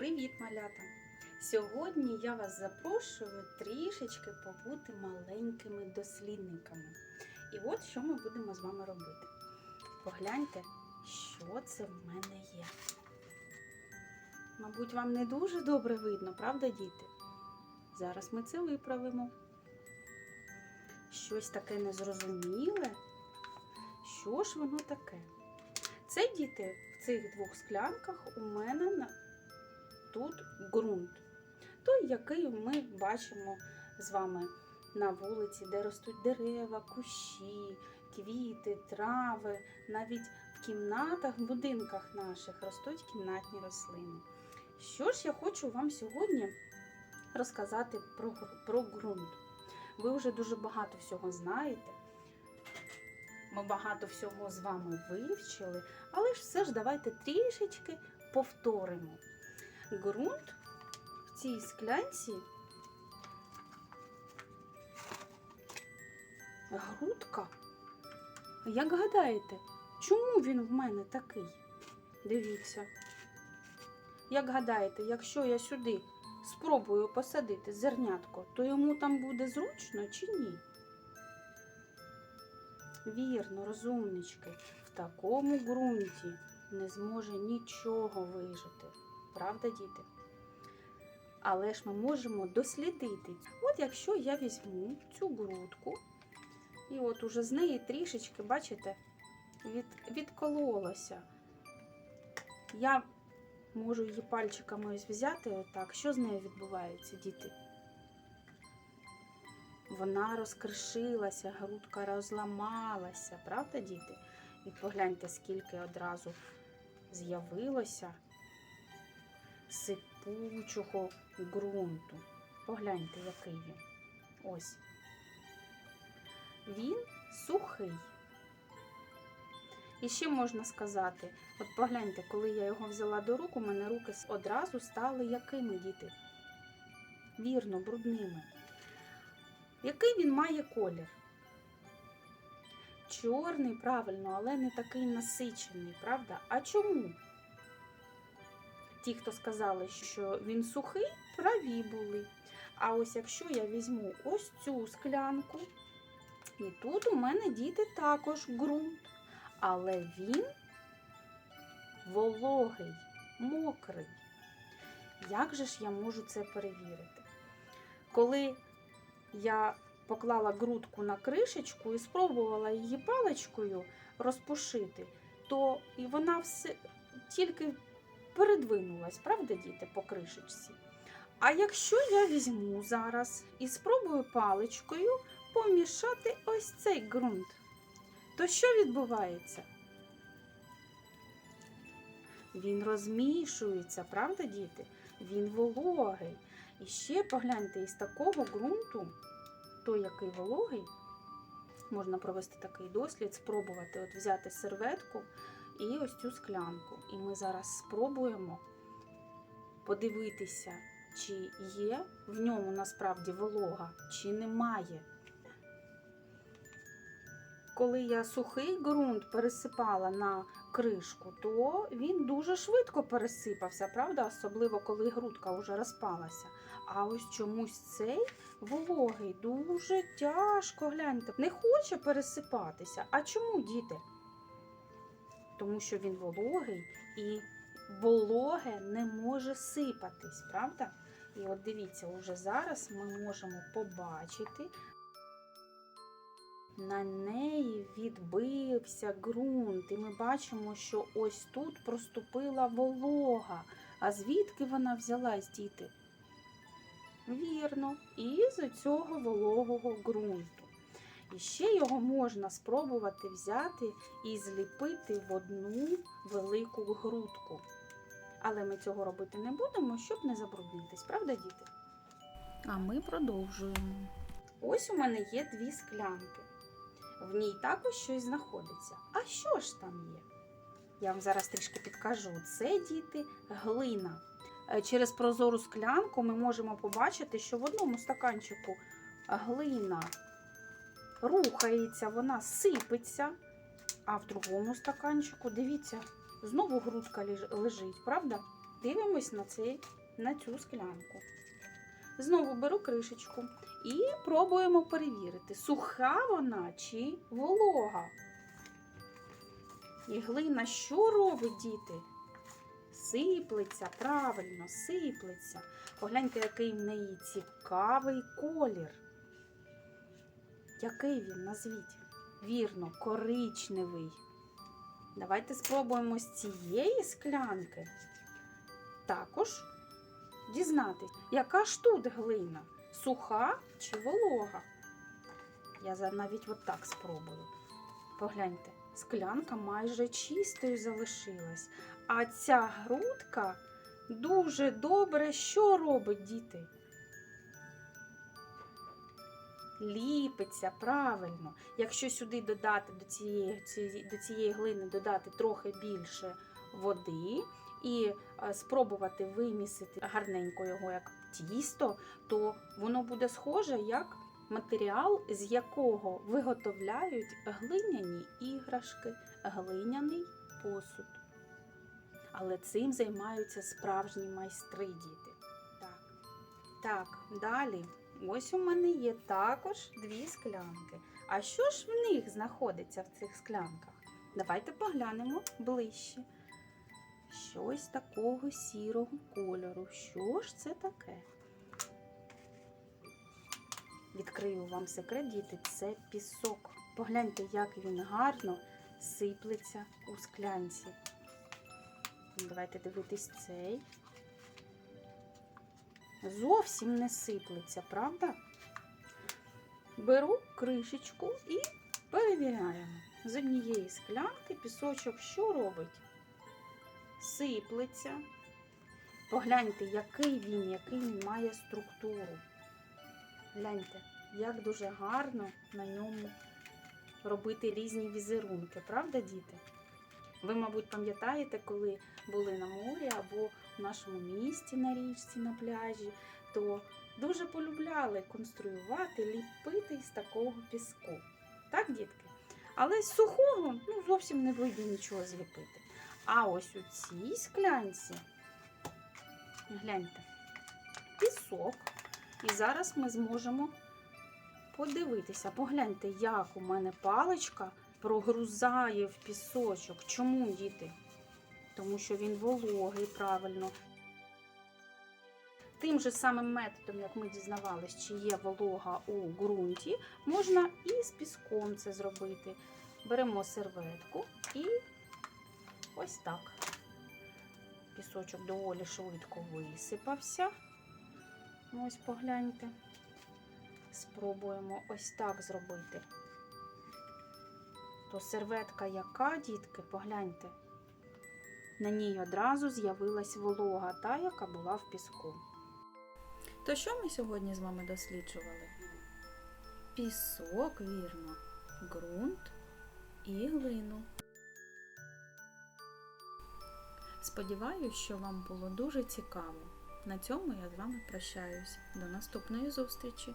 Привіт, малята! Сьогодні я вас запрошую трішечки побути маленькими дослідниками. І от що ми будемо з вами робити. Погляньте, що це в мене є. Мабуть, вам не дуже добре видно, правда, діти? Зараз ми це виправимо. Щось таке незрозуміле. Що ж воно таке? Це діти в цих двох склянках у мене. Тут ґрунт. Той, який ми бачимо з вами на вулиці, де ростуть дерева, кущі, квіти, трави. Навіть в кімнатах, в будинках наших ростуть кімнатні рослини. Що ж я хочу вам сьогодні розказати про, про ґрунт. Ви вже дуже багато всього знаєте. Ми багато всього з вами вивчили, але ж все ж давайте трішечки повторимо. Ґрунт в цій склянці грудка. Як гадаєте, чому він в мене такий? Дивіться. Як гадаєте, якщо я сюди спробую посадити зернятко, то йому там буде зручно чи ні? Вірно, розумнички, в такому ґрунті не зможе нічого вижити. Правда, діти? Але ж ми можемо дослідити. От якщо я візьму цю грудку, і от уже з неї трішечки, бачите, від, відкололося. Я можу її пальчиками ось взяти отак. Що з нею відбувається, діти? Вона розкришилася, грудка розламалася, правда, діти? І погляньте, скільки одразу з'явилося сипучого ґрунту. Погляньте, який він. Ось. Він сухий. І ще можна сказати, от погляньте, коли я його взяла до рук, у мене руки одразу стали якими діти? Вірно, брудними. Який він має колір? Чорний, правильно, але не такий насичений, правда? А чому? Ті, хто сказали, що він сухий, праві були. А ось якщо я візьму ось цю склянку, і тут у мене діти також ґрунт, але він вологий, мокрий. Як же ж я можу це перевірити? Коли я поклала грудку на кришечку і спробувала її паличкою розпушити, то і вона все тільки передвинулась, правда, діти, по кришечці. А якщо я візьму зараз і спробую паличкою помішати ось цей ґрунт, то що відбувається? Він розмішується, правда, діти? Він вологий. І ще погляньте, із такого ґрунту, той, який вологий, можна провести такий дослід, спробувати от взяти серветку і ось цю склянку. І ми зараз спробуємо подивитися, чи є в ньому насправді волога, чи немає. Коли я сухий ґрунт пересипала на кришку, то він дуже швидко пересипався, правда? Особливо коли грудка вже розпалася. А ось чомусь цей вологий дуже тяжко гляньте. Не хоче пересипатися. А чому, діти? Тому що він вологий і вологе не може сипатись, правда? І от дивіться, уже зараз ми можемо побачити. На неї відбився ґрунт, і ми бачимо, що ось тут проступила волога. А звідки вона взялась, діти? Вірно, із цього вологого ґрунту. І ще його можна спробувати взяти і зліпити в одну велику грудку. Але ми цього робити не будемо, щоб не забруднитись, правда, діти? А ми продовжуємо. Ось у мене є дві склянки. В ній також щось знаходиться. А що ж там є? Я вам зараз трішки підкажу. Це діти глина. Е, Через прозору склянку ми можемо побачити, що в одному стаканчику глина рухається, вона сипеться, а в другому стаканчику, дивіться, знову грудка лежить, правда? Дивимось на, цей, на цю склянку. Знову беру кришечку і пробуємо перевірити, суха вона чи волога. І глина що робить, діти? Сиплеться, правильно, сиплеться. Погляньте, який в неї цікавий колір. Який він, назвіть? Вірно, коричневий. Давайте спробуємо з цієї склянки також дізнатись, яка ж тут глина? Суха чи волога? Я навіть от так спробую. Погляньте, склянка майже чистою залишилась. А ця грудка дуже добре що робить, діти? Ліпиться правильно. Якщо сюди додати до цієї, до цієї глини додати трохи більше води і е, спробувати вимісити гарненько його як тісто, то воно буде схоже як матеріал, з якого виготовляють глиняні іграшки, глиняний посуд. Але цим займаються справжні майстри діти. Так, так, далі. Ось у мене є також дві склянки. А що ж в них знаходиться в цих склянках? Давайте поглянемо ближче. Щось такого сірого кольору. Що ж це таке? Відкрию вам секрет, діти, це пісок. Погляньте, як він гарно сиплеться у склянці. Давайте дивитись цей. Зовсім не сиплеться, правда? Беру кришечку і перевіряємо. З однієї склянки пісочок що робить? Сиплеться. Погляньте, який він, який він має структуру. Гляньте, як дуже гарно на ньому робити різні візерунки, правда, діти? Ви, мабуть, пам'ятаєте, коли були на морі або в нашому місті на річці, на пляжі, то дуже полюбляли конструювати, ліпити із такого піску. Так, дітки? Але з сухого ну, зовсім не вийде нічого зліпити. А ось у цій склянці, гляньте, пісок. І зараз ми зможемо подивитися. Погляньте, як у мене паличка прогрузає в пісочок. Чому, діти? Тому що він вологий, правильно. Тим же самим методом, як ми дізнавались, чи є волога у ґрунті, можна і з піском це зробити. Беремо серветку і ось так. Пісочок доволі швидко висипався. Ось погляньте. Спробуємо ось так зробити. То серветка яка, дітки, погляньте. На ній одразу з'явилась волога, та, яка була в піску. То що ми сьогодні з вами досліджували? Пісок, вірно, ґрунт і глину. Сподіваюсь, що вам було дуже цікаво. На цьому я з вами прощаюсь. До наступної зустрічі!